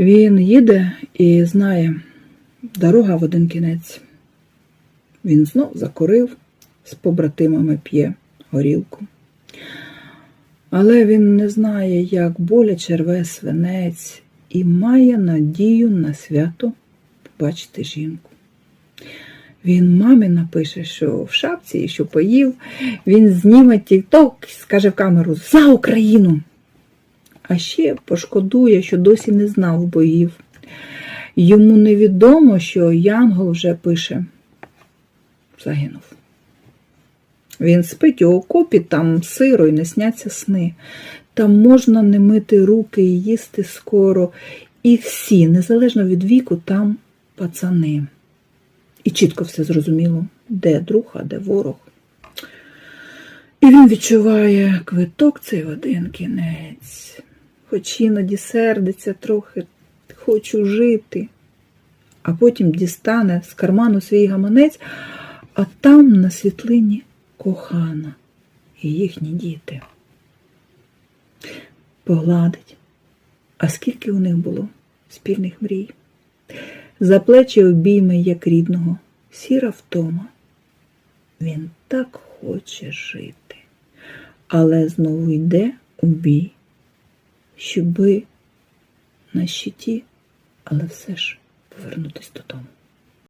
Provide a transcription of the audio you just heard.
Він їде і знає, дорога в один кінець. Він знов закурив, з побратимами п'є горілку. Але він не знає, як боляче рве свинець і має надію на свято побачити жінку. Він мамі напише, що в шапці і що поїв. Він зніме тік-ток, скаже в камеру за Україну. А ще пошкодує, що досі не знав боїв. Йому невідомо, що Янгол вже пише загинув. Він спить у окопі, там сиро і не сняться сни. Там можна не мити руки і їсти скоро. І всі, незалежно від віку, там пацани. І чітко все зрозуміло, де друг, а де ворог. І він відчуває квиток цей один кінець. Хоч іноді сердиться трохи, хочу жити. А потім дістане з карману свій гаманець, а там на світлині кохана і їхні діти. Погладить. А скільки у них було спільних мрій? За плечі обійме, як рідного, сіра втома. Він так хоче жити, але знову йде у бій, щоби на щиті, але все ж повернутися додому.